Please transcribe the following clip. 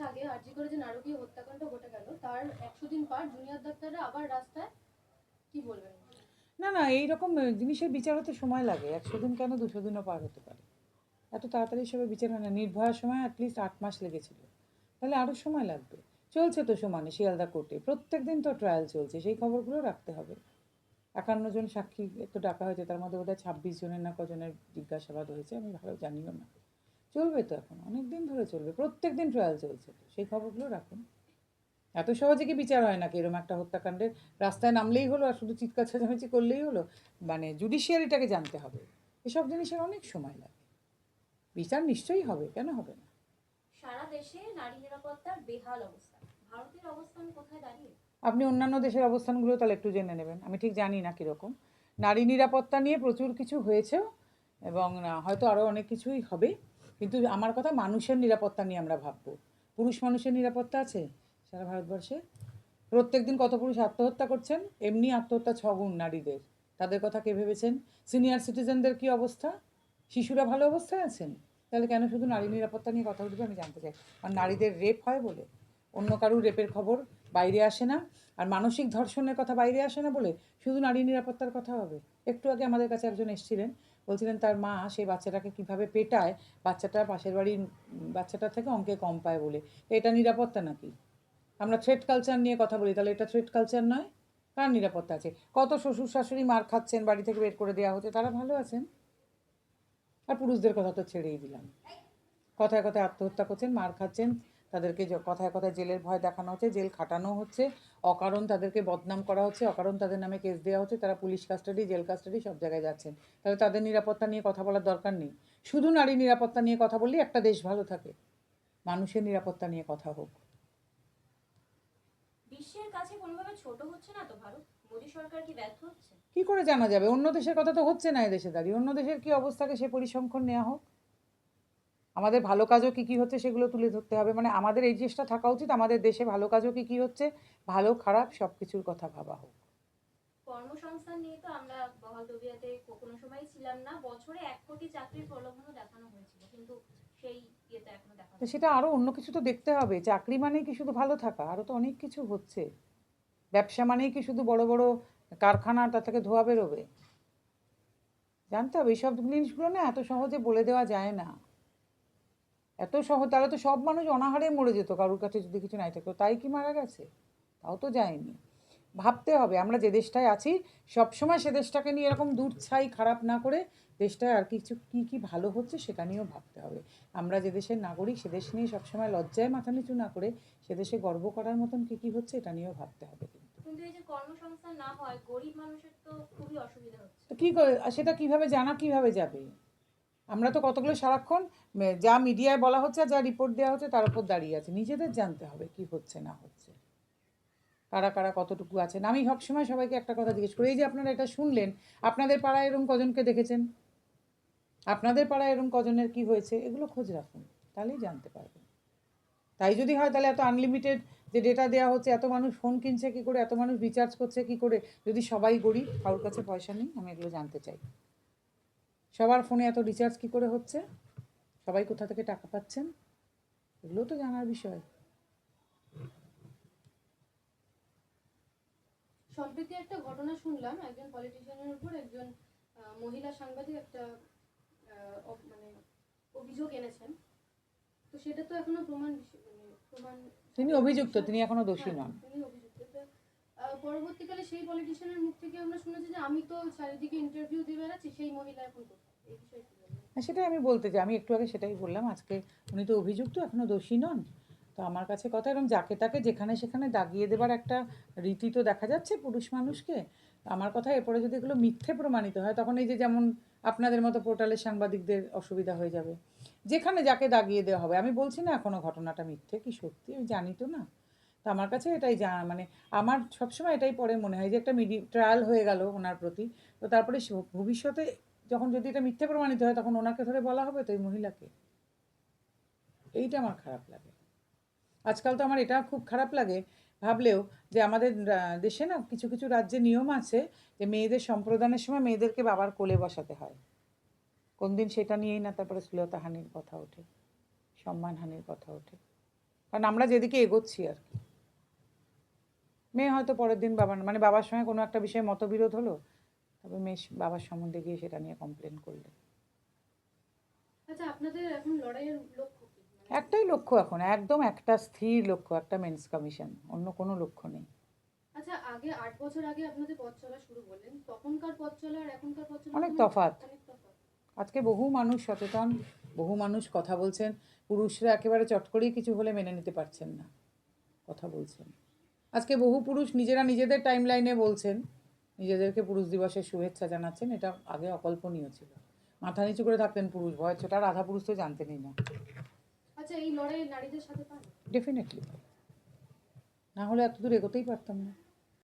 আগে আরজি করে যে নারকীয় হত্যাকাণ্ড ঘটে গেল, তার একশো দিন পর জুনিয়র ডাক্তাররা আবার রাস্তায় কি বলবেন? না না, এইরকম জিনিসের বিচার হতে সময় লাগে। একশো দিন কেন দুশো দিনও পার হতে পারে? এত তাড়াতাড়ি সবে বিচার হয় না। নির্ভয়ার সময় অ্যাটলিস্ট আট মাস লেগেছিল। তাহলে আরও সময় লাগবে। চলছে তো সমানে শিয়ালদা কোর্টে। প্রত্যেক দিন তো ট্রায়াল চলছে, সেই খবরগুলো রাখতে হবে। একান্ন জন সাক্ষী তো ডাকা হয়েছে, তার মধ্যে বোধহয় ছাব্বিশ জনের না কজনের জিজ্ঞাসাবাদ হয়েছে, আমি ভালো জানিও না। চলবে তো এখন অনেক দিন ধরে চলবে প্রত্যেক দিন ট্রায়াল চলছে। তো সেই খবরগুলো রাখুন। এত সহজে কি বিচার হয় নাকি? এরকম একটা হত্যাকাণ্ডের রাস্তায় নামলেই হলো আর শুধু চিৎকার চেঁচামেচি করলেই হলো? মানে জুডিশিয়ারিটাকে জানতে হবে। এসব জিনিসের অনেক সময় লাগে। বিচার নিশ্চয়ই হবে কেন হবে না? সারা দেশে নারী নিরাপত্তার বেহাল অবস্থা। ভারতের অবস্থান কোথায় দাঁড়িয়ে? আপনি অন্যান্য দেশের অবস্থানগুলো তাহলে একটু জেনে নেবেন। আমি ঠিক জানি না কীরকম। নারী নিরাপত্তা নিয়ে প্রচুর কিছু হয়েছেও এবং হয়তো আরও অনেক কিছুই হবে। কিন্তু আমার কথা মানুষের নিরাপত্তা নিয়ে আমরা ভাববো। পুরুষ মানুষের নিরাপত্তা আছে সারা ভারতবর্ষে। প্রত্যেক দিন কত পুরুষ আত্মহত্যা করছেন? এমনি আত্মহত্যা ছগুণ নারীদের। তাদের কথা কে ভেবেছেন? সিনিয়র সিটিজেনদের কি অবস্থা? শিশুরা ভালো অবস্থায় আছেন? তাহলে কেন শুধু নারী নিরাপত্তা নিয়ে কথা উঠবে? আমি জানতে চাই। আর নারীদের রেপ হয় বলে? অন্য কারুর রেপের খবর বাইরে আসে না? আর মানসিক ধর্ষণের কথা বাইরে আসে না বলে শুধু নারী নিরাপত্তার কথা হবে? একটু আগে আমাদের কাছে একজন এসেছিলেন। বলছিলেন তার মা সেই বাচ্চাটাকে কীভাবে পেটায়? বাচ্চাটা পাশের বাড়ির বাচ্চাটা থেকে অঙ্কে কম পায় বলে। এটা নিরাপত্তা নাকি? আমরা থ্রেড কালচার নিয়ে কথা বলি, তাহলে এটা থ্রেড কালচার নয়? কার নিরাপত্তা আছে? কত শ্বশুর শাশুড়ি মার খাচ্ছেন, বাড়ি থেকে বের করে দেওয়া হচ্ছে, তারা ভালো আছেন? আর পুরুষদের কথা তো ছেড়েই দিলাম। কথায় কথায় আত্মহত্যা করছেন, মার খাচ্ছেন তাদেরকে কথায় কথায় জেলের ভয় দেখানো হচ্ছে জেল খাটানো হচ্ছে। অকারণ তাদেরকে বদনাম করা হচ্ছে অকারণ তাদের নামে কেস দেওয়া হচ্ছে তারা পুলিশ কাস্টাডি জেল কাস্টাডি সব জায়গায় যাচ্ছেন তাহলে তাদের নিরাপত্তা নিয়ে কথা বলার দরকার নেই। শুধু নারী নিরাপত্তা নিয়ে কথা বললেই একটা দেশ ভালো থাকে। মানুষের নিরাপত্তা নিয়ে কথা হোক। বিশ্বের কাছে কোনোভাবে ছোট হচ্ছে না তো ভারত? মোদী সরকার কি ব্যর্থ হচ্ছে? কি করে জানা যাবে? অন্য দেশের কথা তো হচ্ছে না দেশে দাঁড়িয়ে। অন্য দেশের কি অবস্থাকে সে পরিসংখ্যান নেওয়া হোক? আমাদের ভালো কাজও কী কী হচ্ছে সেগুলো তুলে ধরতে হবে। মানে আমাদের এই চেষ্টা থাকা উচিত আমাদের দেশে ভালো কাজও কী কী হচ্ছে ভালো খারাপ সব কিছুর কথা ভাবা হোক। কর্মসংস্থান নিয়ে তো আমরা কোনো সময় ছিলাম না। বছরে এক কোটি চাকরির প্রলোভনও দেখানো হয়েছিল কিন্তু সেই ইয়েতে এখনও দেখা সেটা আরও অন্য কিছু তো দেখতে হবে। চাকরি মানেই কি শুধু ভালো থাকা? আরও তো অনেক কিছু হচ্ছে। ব্যবসা মানেই কি শুধু বড় বড় কারখানা তার থেকে ধোয়া বেরোবে? জানতে হবে এইসব জিনিসগুলো না এত সহজে বলে দেওয়া যায় না। এত সহজ তাহলে তো সব মানুষ অনাহারে মরে যেত কারোর কাছে যদি কিছু নাই থাকতো। তাই কি মারা গেছে? তাও তো যায়নি। ভাবতে হবে আমরা যে দেশটায় আছি সবসময় সে দেশটাকে নিয়ে এরকম দূর ছাই খারাপ না করে দেশটায় আর কিছু কী কী ভালো হচ্ছে সেটা নিয়েও ভাবতে হবে। আমরা যে দেশের নাগরিক সে দেশ নিয়ে সবসময় লজ্জায় মাথা নিচু না করে সে দেশে গর্ব করার মতন কী কী হচ্ছে এটা নিয়েও ভাবতে হবে কিন্তু। কিন্তু এই যে কর্মসংস্থান না হয় গরিব মানুষের তো খুবই অসুবিধা হচ্ছে। তো কী করে আর সেটা কীভাবে জানা কীভাবে যাবে? আমরা তো কতগুলো সারাক্ষণ যা মিডিয়ায় বলা হচ্ছে যা রিপোর্ট দেওয়া হচ্ছে তার উপর দাঁড়িয়ে আছে। নিজেদের জানতে হবে কি হচ্ছে, না হচ্ছে। কারা কারা কতটুকু আছেন? আমি সবসময় সবাইকে একটা কথা জিজ্ঞেস করি, এই যে আপনারা এটা শুনলেন, আপনাদের পাড়ায় এরকম কজনকে দেখেছেন? আপনাদের পাড়ায় এরকম কজনের কি হয়েছে? এগুলো খোঁজ রাখুন, তাহলেই জানতে পারবেন। তাই যদি হয় তাহলে এত আনলিমিটেড যে ডেটা দেওয়া হচ্ছে, এত মানুষ ফোন কিনছে কি করে, এত মানুষ রিচার্জ করছে কি করে, যদি সবাই গরিব, কারোর কাছে পয়সা নেই, আমি এগুলো জানতে চাই। সবার ফোনে এত রিচার্জ কি করে হচ্ছে? সবাই কোথা থেকে টাকা পাচ্ছেন? এগুলো তো জানার বিষয়। সম্প্রতি একটা ঘটনা শুনলাম একজন পলিটিশিয়ানের উপর একজন মহিলা সাংবাদিক একটা মানে অভিযোগ এনেছেন। তো সেটা তো এখনও প্রমাণ মানে প্রমাণ তিনি অভিযুক্ত তিনি এখনও দোষী হ্যাঁ, নন তিনি অভিযুক্ত তো, আহ, পরবর্তীকালে সেই পলিটিশিয়ানের মুখ থেকে আমরা শুনেছি যে আমি তো চারিদিকে ইন্টারভিউ দিয়ে বেড়াচ্ছি, সেই মহিলা এখন এই হ্যাঁ সেটাই আমি বলতে চাই। আমি একটু আগে সেটাই বললাম, আজকে উনি তো অভিযুক্ত এখনও দোষী নন। তো আমার কাছে কথা এরকম যাকে তাকে যেখানে সেখানে দাগিয়ে দেবার একটা রীতি তো দেখা যাচ্ছে পুরুষ মানুষকে। আমার কথা, এরপরে যদি এগুলো মিথ্যে প্রমাণিত হয়, তখন এই যে যেমন আপনাদের মতো পোর্টালের সাংবাদিকদের অসুবিধা হয়ে যাবে। যেখানে যাকে দাগিয়ে দেওয়া হবে, আমি বলছি না এখনও ঘটনাটা মিথ্যে, কি সত্যি আমি জানি তো না। তো আমার কাছে এটাই জানা মানে আমার সবসময় এটাই পরে মনে হয় যে একটা মিডি ট্রায়াল হয়ে গেল ওনার প্রতি। তো তারপরে ভবিষ্যতে যখন যদি এটা মিথ্যে প্রমাণিত হয়, তখন ওনাকে ধরে বলা হবে তো এই মহিলাকে। এইটা আমার খারাপ লাগে। আজকাল তো আমার এটা খুব খারাপ লাগে। ভাবলেও যে আমাদের দেশে না কিছু কিছু রাজ্যে নিয়ম আছে যে মেয়েদের সম্প্রদানের সময় মেয়েদেরকে বাবার কোলে বসাতে হয়। কোন দিন সেটা নিয়েই না, তারপরে শ্লীলতাহানির কথা ওঠে সম্মানহানির কথা ওঠে। কারণ আমরা যেদিকে এগোচ্ছি আর কি। মেয়ে হয়তো পরের দিন বাবার মানে বাবার সঙ্গে কোনো একটা বিষয়ে মতবিরোধ হলো? তবে মেয়ে বাবার সম্বন্ধে গিয়ে সেটা নিয়ে কমপ্লেন করলে আচ্ছা আপনাদের এখন লড়াইয়ের লক্ষ্য একটাই লক্ষ্য এখন একদম একটা স্থির লক্ষ্য একটা মেন্স কমিশন অন্য কোনো লক্ষ্য নেই। আচ্ছা আগে আট বছর আগে আপনাদের পথ চলা শুরু করলেন তখনকার পথ চলা আর এখনকার পথ চলা অনেক কোনো- তফাৎ। অনেক তফাৎ। আজকে বহু মানুষ সচেতন বহু মানুষ কথা বলছেন পুরুষরা একেবারে চট করেই কিছু হলে মেনে নিতে পারছেন না কথা বলছেন। আজকে বহু পুরুষ নিজেরা নিজেদের টাইম লাইনে বলছেন নিজেদেরকে পুরুষ দিবসের শুভেচ্ছা জানাচ্ছেন এটা আগে অকল্পনীয় ছিল। মাথা নিচু করে থাকতেন পুরুষ ভয় ছোটা রাধা পুরুষ তো জানতেনই না। আচ্ছা এই লড়াই নারীদের সাথে ডেফিনেটলি না হলে এত দূর এগোতেই পারতাম না।